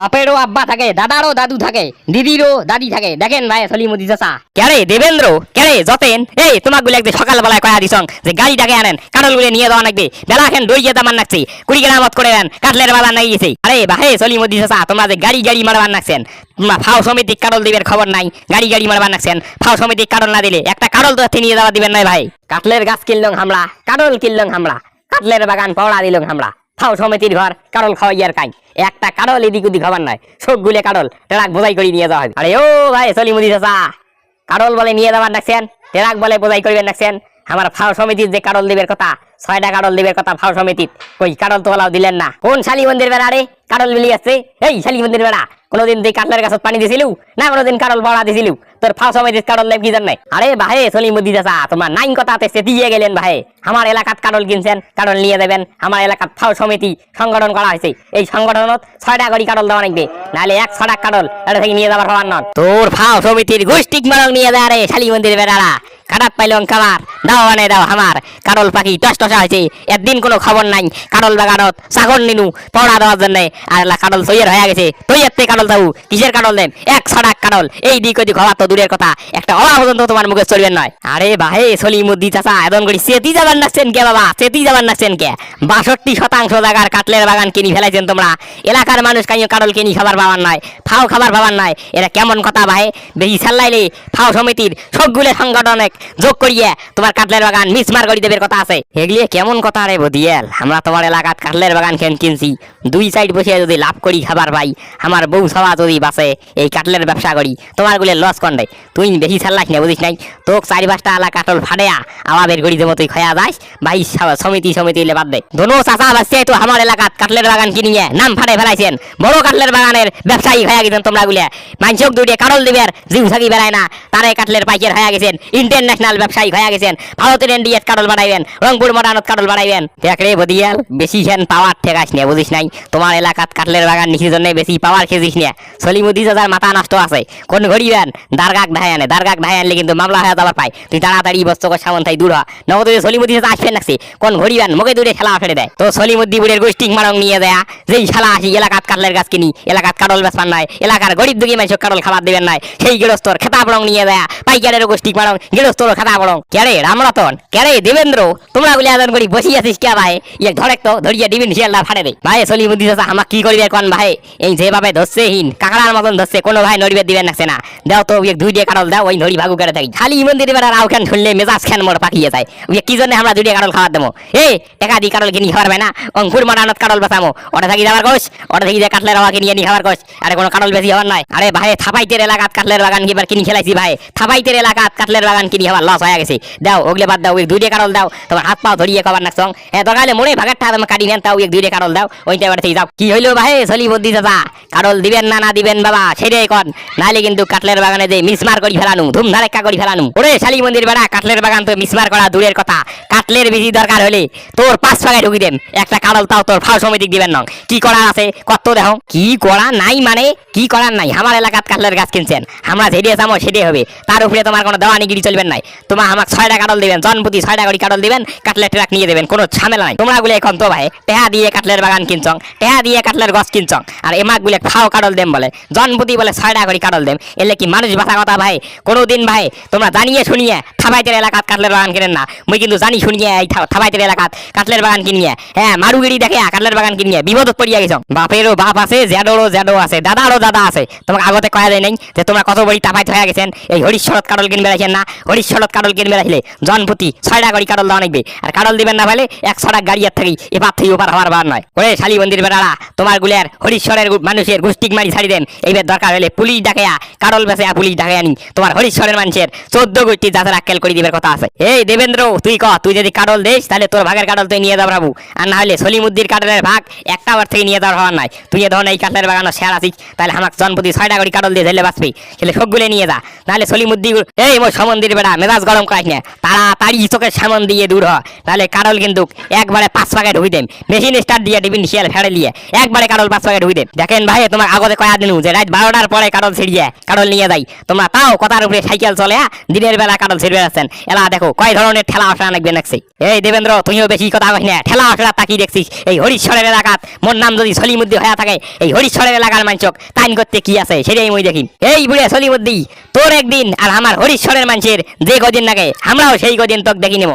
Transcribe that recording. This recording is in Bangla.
বাপেরও আব্বা থাকে, দাদারও দাদু থাকে, দিদিরও দাদি থাকে। দেখেন ভাই সলিমুদ্দি চাচা। কেরে দেবেন্দ্র? কেরে যতেন? এই তোমাকগুলো একদিন সকালবেলায় কয়া দিছং যে গাড়িটাকে আনেন কাটল গুলে নিয়ে দেওয়া লাগবে বেলা এখন দই যেতে মান নাকছি। কুড়ি গ্রামত করে দেন কাটলের বাজার নাই গেছে। আরে ভাই সলিমুদ্দি চাচা, তোমরা যে গাড়ি গাড়ি মারবার নাকছেন। তোমরা ফাও সমিতি কাটল দিবের খবর নাই, গাড়ি গাড়ি মারবার নাকছেন। ফাও সমিতি কাটল না দিলে একটা কাটল তো নিয়ে যাওয়া দিবেন নাই ভাই। কাটলের গাছ কিনলং হামলা কাটল কিনলং হামলা কাটলের বাগান পড়া দিলং হামলা। ফাও সমিতির ঘর কারল খাওয়াইয়ার কাই একটা কারল এদিক ওদিক হবার নয় সব গুলে কারল, টেরাক বোঝাই করে নিয়ে যাওয়া হবে। আরে ও ভাই সলিমুদি চাচা, কারল বলে নিয়ে যাবার ডাকছেন টেরাক বলে বোঝাই করবেন ডাকছেন আমার ফাও সমিতির যে কারল দিবের কথা, ছয়টা কারল দিবের কথা ফাও সমিতির, কই কারল তো বলাও দিলেন না। কোন শালি মন্দির বেড়া রে? কারল মিলি আছে এই শালি মন্দির বেড়া, কোনোদিন তুই কাটলের গাছত পানি দিছিলু? না কোনোদিন কারল বড়া দিছিলু? তোর ফাও সমিতির কারল লেপ কি জান নাই। আরে ভাই সলিমুদ্দি চাচা তোমার নাইন কথাতে সেতিয়ে গেলেন ভাই আমার এলাকাত কারল কিনছেন কারল নিয়ে দেবেন আমার এলাকাত ফাও সমিতি সংগঠন করা হয়েছে। এই সংগঠনত ছয়টা করে কারল দেওয়া লাগবে। নাহলে এক ছটা কারল এটা থেকে নিয়ে যাবার হওয়ার নন তোর ফাও সমিতির গোষ্ঠিক মারক নিয়ে দেয় রে, শালি মন্দির বেড়ারা। কাটাত পাইলং কামার দাও মানে দাও আমার। কারল পাখি টস টসা হয়েছে। একদিন কোনো খবর নাই। কারল বাগানত সাগর নিনু, পড়া দেওয়ার জন্য। আর কারল তৈয়ার হয়ে গেছে। তৈয়ার তে কারল দাও কিসের কারল দেন? এক ছড়াক কারল এই দিক ওদিক হওয়া তো দূরের কথা। একটা অবা পর্যন্ত তোমার মুখে চলবেন নয়। আরে ভাই সলিমুদ্দি চাচা এদন করি, সেতি যাবার নাচছেন কে বাবা, সেতি যাবার নাচছেন কে বাষট্টি শতাংশ জায়গার কাটলের বাগান কিনি ফেলাইছেন তোমরা। এলাকার মানুষ কাইও কারল কিনি খাবার পাবার নয় ফাও খাবার পাবার নয় এটা কেমন কথা ভাই বেশি সাল্লাইলে ফাও সমিতির সবগুলো সংগঠন যোগ করিয়ে তোমার কাটলের বাগান মিসমার করি দেবের কথা আছে। এগুলি কেমন কথা রে বদিয়াল? আমরা তোমার এলাকাত কাটলের বাগান খেন কিনছি? দুই সাইড বসে যদি লাভ করি খাবার পাই, আমার বউ সবা যদি বাসে, এই কাটলের ব্যবসা করি, তোমার গুলে লস কন্ডে তুই বেশি সাল্লাস না, বুঝিস নাই? তোক চারি পাঁচটা আলা কাটল ফাটেয়া আমাদের গড়ি দেবো তুই খয়া যাস। ভাই সমিতি সমিতি হইলে বাদ দে। দোনো চাচা বাসছে তো আমার এলাকাত কাটলের বাগান কিনিয়ে নাম ফাটে ফেলাইছেন। বড় কাটলের বাগানের ব্যবসায়ী হয়ে গেছেন তোমরা গুলে মানসিক দুইটে কাটল দিবে জিউ থাকি বেড়ায় না, তারে কাটলের পাইকার হয়ে গেছেন। ইন্টারন্যাশনাল ব্যবসায়ী হয়ে গেছেন। ভারতের এনডিএস কাটল বাড়াইবেন রংপুর মডানত কাটল বাড়াইবেন দেখ রে বদিয়াল, বেশি খেন পাওয়ার ঠেকাস নে, বুঝিস নাই? তোমার এলাকাত কাটলের বাগান নিচির জন্য বেশি পাওয়ার খেজিস নে। সলিমুদ্দি দাদার মাথা নষ্ট আছে। কোন ঘড়ি বেন দারগাক ধাই আনে দারগাক ধাই আনলে কিন্তু মামলা হয়ে যাবার পাই তুই তাড়াতাড়ি বস্তক সামন থাই দূর হ। নগদ সলিমুদ্দি দাদা আসবেন নাকছি কোন ঘড়ি বেন মুখে দূরে খেলা ফেলে দেয়। তো সলিমুদ্দি বুড়ের গোষ্ঠী মারং নিয়ে দেয়া যেই শালা আসি, এলাকাত কাটলের গাছ কিনি, এলাকাত কাটল বেসপান নাই, এলাকার গরিব দুঃখী মানুষ কাটল খাবার দিবেন নাই, সেই গৃহস্থর খেতা বরং নিয়ে দেয়া পাইকারের গোষ্ঠী মারং গৃহস্থর খেতা বরং কেরে রামরতন? কেরে দেবেন্দ্র? তোমরা বলে আদন করি বসি আছিস কে ভাই? ইয়ে ধরেক তো, ধরিয়া দিবেন শিয়ালটা ফাটে দে। ভাই সলিমুদ্দি চাচা, আমাক কি করিবে কোন ভাই? এই যেভাবে ধরছে, হিন, কাকড়ার মতন ধরছে, কোনো ভাই নড়িবে দিবেন নাকছে না। দেও তো দুই দিয়ে কাটল দাও, ওই নড়ি ভাগু করে খালি বেড়া রাও খান শুনলে মেজাজ খান পাকিয়ে যায়। ওই কি জন্য আমরা দুই খাওয়ার দেবো? এ, টাকা কিনি খাবার না অঙ্কুর ওটা থাকি ওটা থেকে নি খাবার কোষ আরে বেশি হওয়ার নয় আরে, ভাই, থাপাইতের এলাকাত কাটলের বাগান কিনি খেলাইছি, ভাই? থাপাইতের এলাকাত কাটলের বাগান কিনি হওয়ার লস হয়ে গেছে। দাও, ওগুলো বাদ দাও ওই দুই দাও। তোমার হাত পাও ধরিয়ে কবার নাকসং হ্যাঁ দরকার মোড়ে ভাগার টা কাটি নেন, তাও এক দুই দিয়ে দাও। ওইটা এবার যাও। কি হইল, ভাই? সলি বুদ্ধি দাদা কাটল দিবেন না না দিবেন বাবা? সেটাই কন নাহলে কিন্তু কাটলের বাগানে যে মিসমার করি ফেলানু ধুম ধারেক্কা করি ফেলানু। ওরে শালি মন্দির বেড়া কাটলের বাগান তো মিসমার করা দূরের কথা। কাটলের বেশি দরকার হলে তোর পাঁচ ফাগায় ঢুকি দেন। একটা কাটল তাও তোর ফাও সমিতি দিবেন নং। কি করার আছে? কত দেখো। কি করা নাই মানে? কি করার নাই? আমার এলাকাত কাটলের গাছ কিনছেন। আমরা যেদিয়ে যাব সেটাই হবে। তার উপরে তোমার কোনো দেওয়ানিগিরি চলবেন নাই। তোমার আমাকে ছয়টা কাটল দিবেন, জনপ্রতি ছয়টা করে কাটল দিবেন কাটলের ট্রাক নিয়ে দেবেন, কোনো ঝামেলা নাই। তোমরা গুলো এখন তো ভাই, টেহা দিয়ে কাটলের বাগান কিনছং, টেহা দিয়ে কাটলের গছ কিনছং, আর এমাক গুলে ফাও কাটল দেম বলে। জনপ্রতি বলে ছয়টা করে কাটল দেম। এলে কি মানুষ ভাষা কথা ভাই? কোনোদিন ভাই, তোমরা জানিয়ে শুনিয়ে থাবাইতের এলাকাত কাটলের বাগান কিনেন না। মুই কিন্তু জানি শুনিয়ে কাটলের বাগান কিনিয়ে হ্যাঁ মারুগিরি দেখে কাটলের বাগান কিনিয়ে বিপদত পড়িয়া গেছ বাপেরও বাপ আছে জ্যাডোরও জ্যাডো আছে দাদারও দাদা আছে। তোমাকে আগতে কয়া যায় নাই যে তোমরা কত বড়ি তাপাইতে হয়ে গেছেন। এই হরিশ্বরত কাটল কিনবে রাখেন না? হরিশ্বরত কাটল কিনবে রাখলে জনপ্রতি ছয়টা কাটল দেওয়া নিকবে আর কাটল দিবেন না বলে এক ছটা গাড়িয়ার থাকি এবার থেকে হওয়ার বার নয়। ওরে বেড়ারা, তোমার হরিশ্বরের মানুষের গোষ্ঠীক মারি ছাড়ি দেন। এইবার দরকার হলে পুলিশ ডাকেয়া কাটল বেসে পুলিশ ডাকে আনি। তোমার হরিশ্বরের মানুষের চোদ্দ গোষ্ঠী যাতে আক্কেল করে দিবার কথা আছে। এই দেবেন্দ্র, তুই ক, তুই যদি কাটল দেস তাহলে তোর ভাগের কাটল তুই নিয়ে যাও বাবু আর না হলে সলিমুদ্দির কাটলের ভাগ একটা বার থেকে নিয়ে যাওয়ার হওয়ার নাই। তুই এ ধরনের এই কাটলের বাগানো শেয়ার আছিস তাহলে আমার জনপতি ছয়টা করে কাটল দিয়ে ধরলে বাঁচবি। তাহলে সবগুলো নিয়ে যা। নাহলে সলিমুদ্দি এই মোর সমন্দির বেড়া মেজাজ গরম করাস না। তাড়াতাড়ি চোখের সামন দিয়ে দূর হ। তাহলে কাটল কিন্তু একবারে পাঁচ পাকে ঢুই দেন মেশিন স্টার্ট দিয়ে টিফিন শিয়াল ফেড়ে দিয়ে একবারে কাটল পাঁচ পাকে ঢুই দেন দেখেন ভাই তোমার আগতে কয়া দিনু যে রাত বারোটার পরে কাটল ছিড়িয়ে কাটল নিয়ে যাই। তোমরা তাও কথার উপরে সাইকেল চলে আ, দিনের বেলা কাটল ছেড়ে বেড়াচ্ছেন এলা দেখো কয় ধরনের ঠেলা আসা নাকবে নাকছে। এই দেবেন্দ্র তুইও বেশি কথা কই না। ঠেলা আসা তাকিয়ে দেখছিস। এই হরিশ্বরের এলাকাত মোর নাম যদি সলিমুদ্দি হয়ে থাকে, এই হরিশ্বরের এলাকার মানুষক তাইন করতে কি আছে, সেটাই মই দেখি। এই বুড়ে সলিমুদ্দি, তোর একদিন আর আমার হরিশ্বরের মানুষের যে কদিন লাগে, আমরাও সেই কদিন তোক দেখি নেব।